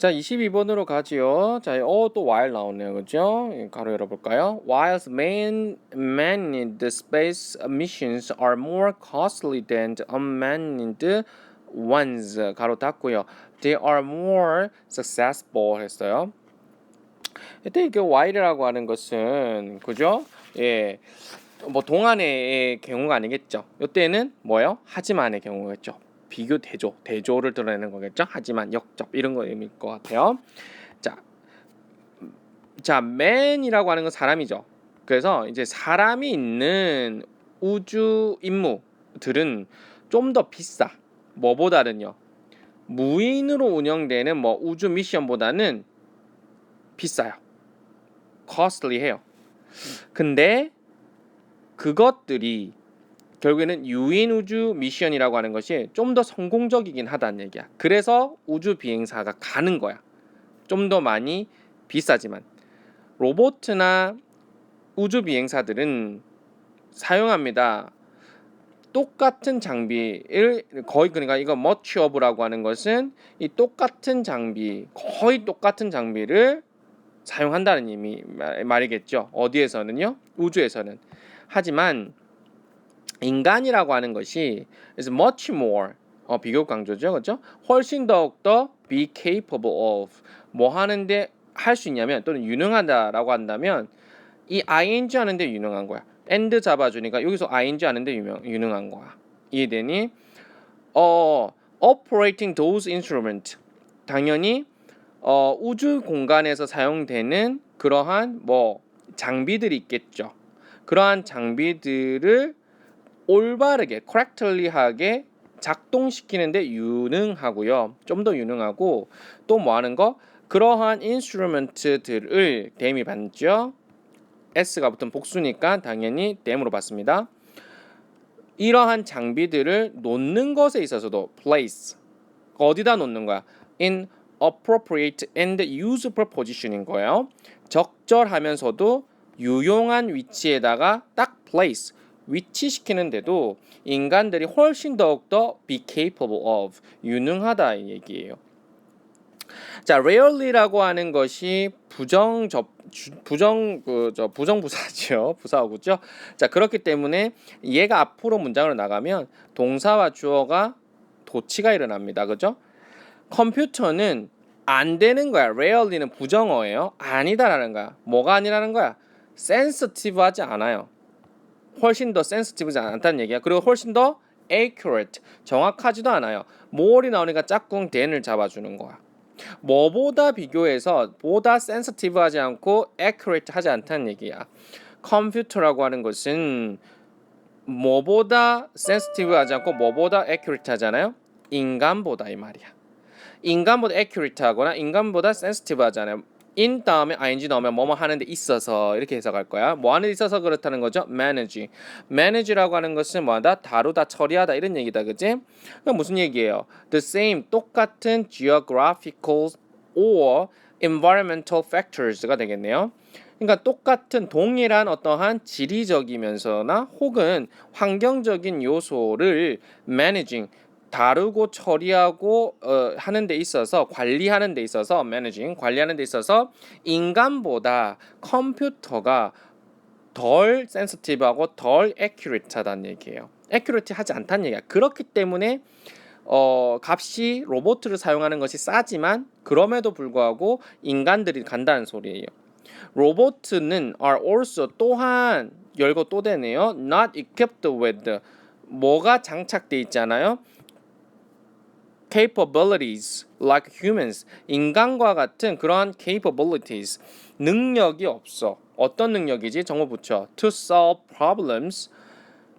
자, 22번으로 가지요. 자, 어, 또 while 나오네요. 그죠? 예, 가로 열어볼까요? While man, manned space missions are more costly than unmanned ones. 가로 닫고요. They are more successful 했어요. 이때 이게 while이라고 하는 것은, 그죠? 예. 뭐 동안의 경우가 아니겠죠. 이때는 뭐요? 하지만의 경우겠죠. 비교 대조, 대조를 드러내는 거겠죠. 하지만 역접 이런 거 의미일 것 같아요. 자, 자, man이라고 하는 건 사람이죠. 그래서 이제 사람이 있는 우주 임무들은 좀 더 비싸. 뭐보다는요. 무인으로 운영되는 뭐 우주 미션보다는 비싸요. costly해요. 근데 그것들이 결국에는 유인 우주 미션이라고 하는 것이 좀 더 성공적이긴 하다는 얘기야. 그래서 우주 비행사가 가는 거야. 좀 더 많이 비싸지만 로봇이나 우주 비행사들은 사용합니다. 똑같은 장비를 거의 그러니까 이거 머치업이라고 하는 것은 이 똑같은 장비 거의 똑같은 장비를 사용한다는 의미 말- 말이겠죠. 어디에서는요? 우주에서는. 하지만 인간이라고 하는 것이 is much more 어, 비교 강조죠, 그렇죠? 훨씬 더욱 더 be capable of 뭐 하는데 할 수 있냐면 또는 유능하다라고 한다면 이 ing 하는데 유능한 거야. and 잡아주니까 여기서 ing 하는데 유명 유능한 거야. 이해되니? 어 operating those instrument 당연히 어, 우주 공간에서 사용되는 그러한 뭐 장비들이 있겠죠. 그러한 장비들을 올바르게 correctly하게 작동시키는데 유능하고요. 좀 더 유능하고 또 뭐 하는 거? 그러한 인스트루먼트들을 댐이 받죠. S가 붙은 복수니까 당연히 댐으로 받습니다. 이러한 장비들을 놓는 것에 있어서도 place 어디다 놓는 거야? in appropriate and useful position인 거예요. 적절하면서도 유용한 위치에다가 딱 place 위치시키는데도 인간들이 훨씬 더욱더 be capable of 유능하다 이 얘기예요. 자, rarely라고 하는 것이 부정 접 주- 부정 그저 부정 부사죠. 부사어구죠. 자, 그렇기 때문에 얘가 앞으로 문장으로 나가면 동사와 주어가 도치가 일어납니다. 그죠? 컴퓨터는 안 되는 거야. rarely는 부정어예요. 아니다라는 거야. 뭐가 아니라는 거야? sensitive하지 않아요. 훨씬 더 sensitive지 않다는 얘기야. 그리고 훨씬 더 accurate 정확하지도 않아요. more이 나오니까 짝꿍 than을 잡아주는 거야. 뭐보다 비교해서 보다 sensitive하지 않고 accurate하지 않다는 얘기야. 컴퓨터라고 하는 것은 뭐보다 sensitive하지 않고 뭐보다 accurate하잖아요. 인간보다 이 말이야. 인간보다 accurate하거나 인간보다 sensitive하잖아요. In 다음에 ing 넣으면 뭐뭐 하는 데 있어서 이렇게 해석할 거야. 뭐 하는 데 있어서 그렇다는 거죠. manage. manage라고 하는 것은 뭐하다 다루다 처리하다 이런 얘기다. 그지? 그럼 무슨 얘기예요? the same 똑같은 geographical or environmental factors가 되겠네요. 그러니까 똑같은 동일한 어떠한 지리적이면서나 혹은 환경적인 요소를 managing 다루고 처리하고 어, 하는 데 있어서 관리하는 데 있어서 managing 관리하는 데 있어서 인간보다 컴퓨터가 덜 센시티브하고 덜 accurate하다는 얘기예요. accurate하지 않다는 얘기야. 그렇기 때문에 어, 값이 로봇을 사용하는 것이 싸지만 그럼에도 불구하고 인간들이 간다는 소리예요. 로봇은 are also 또한 열고 또 되네요. not equipped with 뭐가 장착돼 있잖아요. Capabilities like humans 인간과 같은 그러한 capabilities 능력이 없어. 어떤 능력이지? 정보 붙여. to solve problems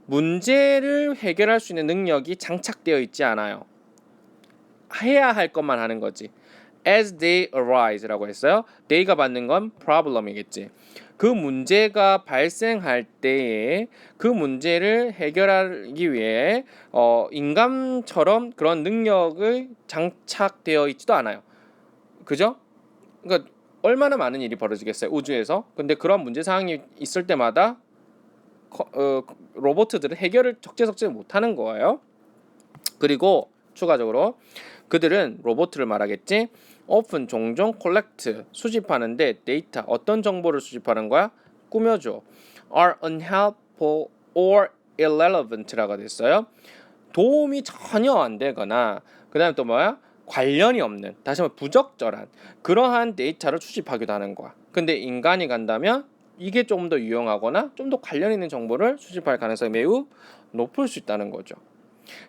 문제를 해결할 수 있는 능력이 장착되어 있지 않아요. 해야 할 것만 하는 거지. as they arise라고 했어요. they가 받는 건 problem이겠지. 그 문제가 발생할 때에 그 문제를 해결하기 위해 어, 인간처럼 그런 능력을 장착되어 있지도 않아요. 그죠? 그러니까 얼마나 많은 일이 벌어지겠어요 우주에서. 근데 그런 문제 사항이 있을 때마다 커- 어, 로봇들은 해결을 적재적재 못하는 거예요. 그리고 추가적으로 그들은 로봇을 말하겠지. Often 종종 collect 수집하는데 데이터 어떤 정보를 수집하는 거야? 꾸며줘. are unhelpful or irrelevant라고 됐어요. 도움이 전혀 안 되거나 그다음에 또 뭐야? 관련이 없는 다시 한번 부적절한 그러한 데이터를 수집하기도 하는 거야. 근데 인간이 간다면 이게 좀더 유용하거나 좀 더 관련 있는 정보를 수집할 가능성이 매우 높을 수 있다는 거죠.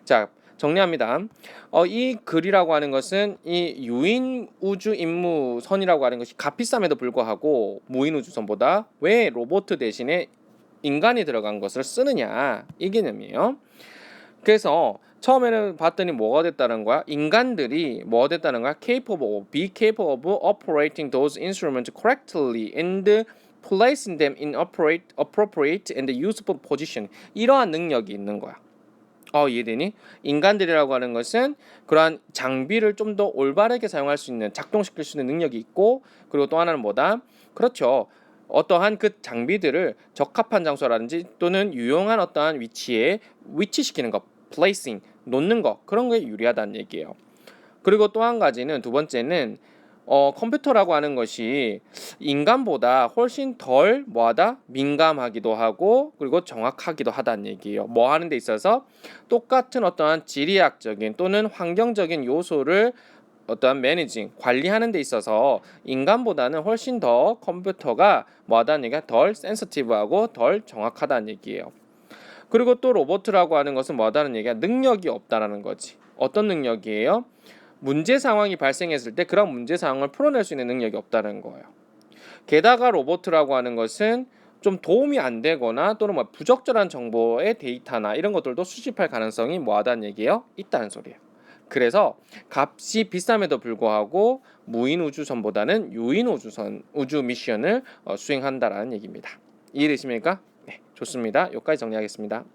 자, 정리합니다. 어, 이 글이라고 하는 것은 이 유인 우주 임무선이라고 하는 것이 값비쌈에도 불구하고 무인 우주선보다 왜 로봇 대신에 인간이 들어간 것을 쓰느냐 이 개념이에요. 그래서 처음에는 봤더니 뭐가 됐다는 거야? 인간들이 뭐가 됐다는 거야? capable, be capable of operating those instruments correctly and placing them in appropriate and useful position. 이러한 능력이 있는 거야. 어, 이해되니? 인간들이라고 하는 것은 그러한 장비를 좀 더 올바르게 사용할 수 있는, 작동시킬 수 있는 능력이 있고, 그리고 또 하나는 뭐다? 그렇죠. 어떠한 그 장비들을 적합한 장소라든지 또는 유용한 어떠한 위치에 위치시키는 것, placing, 놓는 것, 그런 거에 유리하다는 얘기예요. 그리고 또 한 가지는 두 번째는 어, 컴퓨터라고 하는 것이 인간보다 훨씬 덜 뭐하다 민감하기도 하고 그리고 정확하기도 하다는 얘기예요. 뭐 하는 데 있어서 똑같은 어떠한 지리학적인 또는 환경적인 요소를 어떠한 매니징 관리하는 데 있어서 인간보다는 훨씬 더 컴퓨터가 뭐하다는 얘기가 덜 센서티브하고 덜 정확하다는 얘기예요. 그리고 또 로봇이라고 하는 것은 뭐하다는 얘기가 능력이 없다라는 거지. 어떤 능력이에요? 문제 상황이 발생했을 때 그런 문제 상황을 풀어낼 수 있는 능력이 없다는 거예요. 게다가 로봇이라고 하는 것은 좀 도움이 안 되거나 또는 뭐 부적절한 정보의 데이터나 이런 것들도 수집할 가능성이 뭐하다는 얘기예요? 있다는 소리예요. 그래서 값이 비쌈에도 불구하고 무인 우주선보다는 유인 우주선 우주 미션을 어, 수행한다라는 얘기입니다. 이해되십니까? 네, 좋습니다. 여기까지 정리하겠습니다.